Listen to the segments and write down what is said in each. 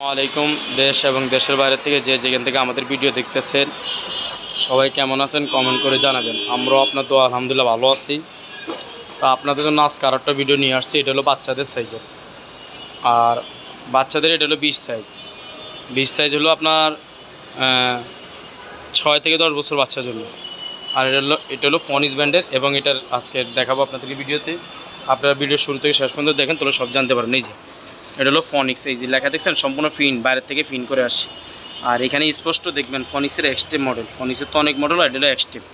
আলাইকুম দেশ এবং দেশের বাইরে থেকে যে যেখান থেকে আমাদের ভিডিও দেখতেছেন, সবাই কেমন আছেন কমেন্ট করে জানাবেন। আমরাও আপনার তো আলহামদুলিল্লাহ ভালো আছি। তা আপনাদের জন্য আজকে আর একটা ভিডিও নিয়ে আসছি, এটা হলো বাচ্চাদের সাইজের আর বাচ্চাদের এটা হলো বিশ সাইজ বিশ সাইজ হলো আপনার ছয় থেকে দশ বছর বাচ্চার জন্য। আর এটা হলো এটা হলো ফনিস ব্যান্ডের এবং এটার আজকে দেখাবো আপনাদেরকে ভিডিওতে। আপনারা ভিডিও শুরু থেকে শেষ পর্যন্ত দেখেন, তাহলে সব জানতে পারেন যে। এটা হলো ফনিক্স এই যে লেখা দেখছেন? সম্পূর্ণ ফিন, বাইরের থেকে ফিন করে আসি আর এখানে স্পষ্ট দেখবেন ফনিক্সের এক্সটেপ মডেল ফনিক্সের তো অনেক মডেল আর এটা হলো এক্সটেপ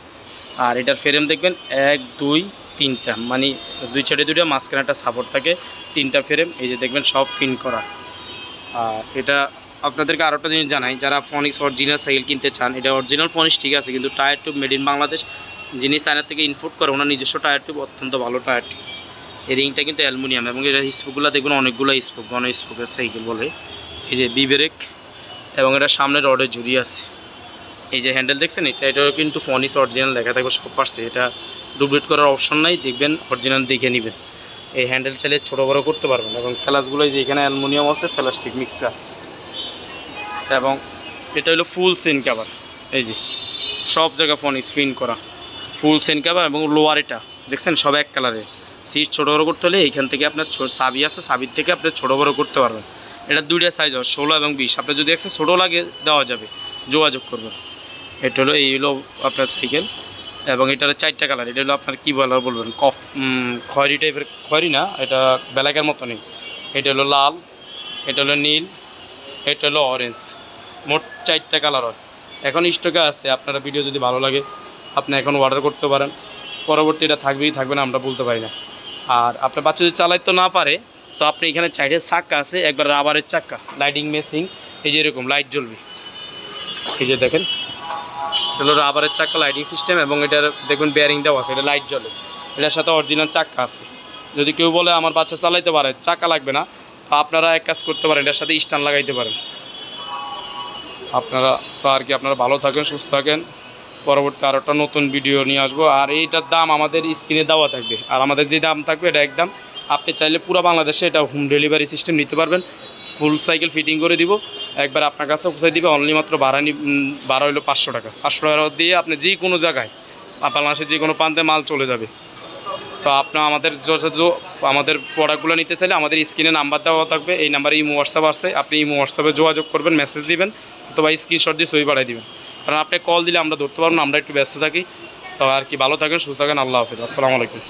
আর এটার ফ্রেম দেখবেন, এক, দুই, তিনটা। মানে দুই সাইডে দুইটা, মাঝখানে একটা সাপোর্ট থাকে, তিনটা ফ্রেম এই যে দেখবেন, সব ফিন করা। আর এটা আপনাদেরকে আরও একটা জিনিস জানাই, যারা ফনিক্স অরিজিনাল সাইকেল কিনতে চান, এটা অরিজিনাল ফনিক্স ঠিক আছে, কিন্তু tyre tube made in Bangladesh যিনি চায়না থেকে ইনপোর্ট করে, ওনার নিজস্ব টায়ার টিউব অত্যন্ত ভালো টায়ার টিউব এই রিংটা কিন্তু অ্যালুমিনিয়াম এবং এটা স্পোকগুলো দেখুন অনেকগুলো স্পোক, ঘন স্পোকের সাইকেল বলে। এই যে বিবেরেক এবং এটা সামনে রডের ঝুড়ি আছে। এই যে হ্যান্ডেল দেখছেন, এটা, এটাও কিন্তু ফনিস অরিজিনাল লেখা থাকবে, সব পারছে। এটা ডুপ্লিট করার অপশন নাই, দেখবেন অরিজিনাল দেখে নেবেন। এই হ্যান্ডেল চাইলে ছোটো বড়ো করতে পারবেন এবং ফ্ল্যাশগুলো এই যে এখানে অ্যালুমিনিয়াম আছে প্লাস্টিক মিক্সচার এবং এটা হলো ফুল সিন কাভার এই যে সব জায়গা ফোন স্পিন করা। ফুল সেন কাভার এবং লোয়ার এটা। দেখছেন? সব এক কালারের সিট ছোটো বড়ো করতে হলে এইখান থেকে আপনার চাবি আছে, চাবির থেকে আপনি ছোটো বড়ো করতে পারবেন। এটা দুইটা সাইজ হয় ষোলো এবং বিশ। আপনার যদি একটা ছোটো লাগে, দেওয়া যাবে। যোগাযোগ করবেন। এটা হলো, এই হলো আপনার সাইকেল এবং এটার চারটা কালার এটা হলো আপনার কী বলার বলবেন, কফ খয়েরি টাইপের খয়েরি না, এটা ব্ল্যাকের মতো নেই এটা হলো লাল, এটা হলো নীল, এটা হলো অরেঞ্জ মোট চারটা কালার হয়। এখন স্টকে আছে, আপনারা ভিডিও যদি ভালো লাগে, আপনি এখন অর্ডার করতে পারেন। পরবর্তী এটা থাকবেই, থাকবে না, আমরা বলতে পারি না। আর আপনার বাচ্চা যদি চালাইতে না পারে, তো আপনি এখানে চারটে চাক্কা আছে, একবার রাবারের চাক্কা লাইটিং মেসিং এই যে এরকম লাইট জ্বলবে। এই যে দেখেন, এটা হলো রাবারের চাক্কা লাইটিং সিস্টেম এবং এটার দেখবেন বেয়ারিং দেওয়া আছে, এটা লাইট জ্বলে। এটার সাথে অরিজিনাল চাক্কা আছে। যদি কেউ বলে আমার বাচ্চা চালাইতে পারে চাকা লাগবে না, তো আপনারা এক কাজ করতে পারেন, এটার সাথে স্ট্যান্ড লাগাইতে পারেন। আপনারা তো আর কি আপনারা ভালো থাকেন, সুস্থ থাকেন। পরবর্তী আর একটা নতুন ভিডিও নিয়ে আসব। আর এইটার দাম আমাদের স্ক্রিনে দেওয়া থাকবে। আর আমাদের যে দাম থাকবে এটা একদম আপনি চাইলে পুরো বাংলাদেশে এটা হোম ডেলিভারি সিস্টেম নিতে পারবেন। ফুল সাইকেল ফিটিং করে দিব। একবার আপনার কাছে পৌঁছাই দিবে অনলি মাত্র ভাড়া ভাড়া হলো পাঁচশো টাকা। পাঁচশো টাকা দিয়ে আপনি যে কোনো জায়গায় বাংলাদেশের যে কোনো প্রান্তে মাল চলে যাবে। তো আপনার আমাদের যথাযথ আমাদের প্রোডাক্টগুলো নিতে চাইলে আমাদের স্ক্রিনে নাম্বার দেওয়া থাকবে। এই নাম্বারে ইমো হোয়াটসঅ্যাপ আছে। আপনি ইমো হোয়াটসঅ্যাপে যোগাযোগ করবেন মেসেজ দিবেন, অথবা স্ক্রিনশট দিয়ে ছবি পাঠিয়ে দিবেন। কারণ আপনি কল দিলে আমরা ধরতে পারব না, আমরা একটু ব্যস্ত থাকি। তো আর কি, ভালো থাকেন, সুস্থ থাকেন, আল্লাহ হাফিজ। আসসালামু আলাইকুম।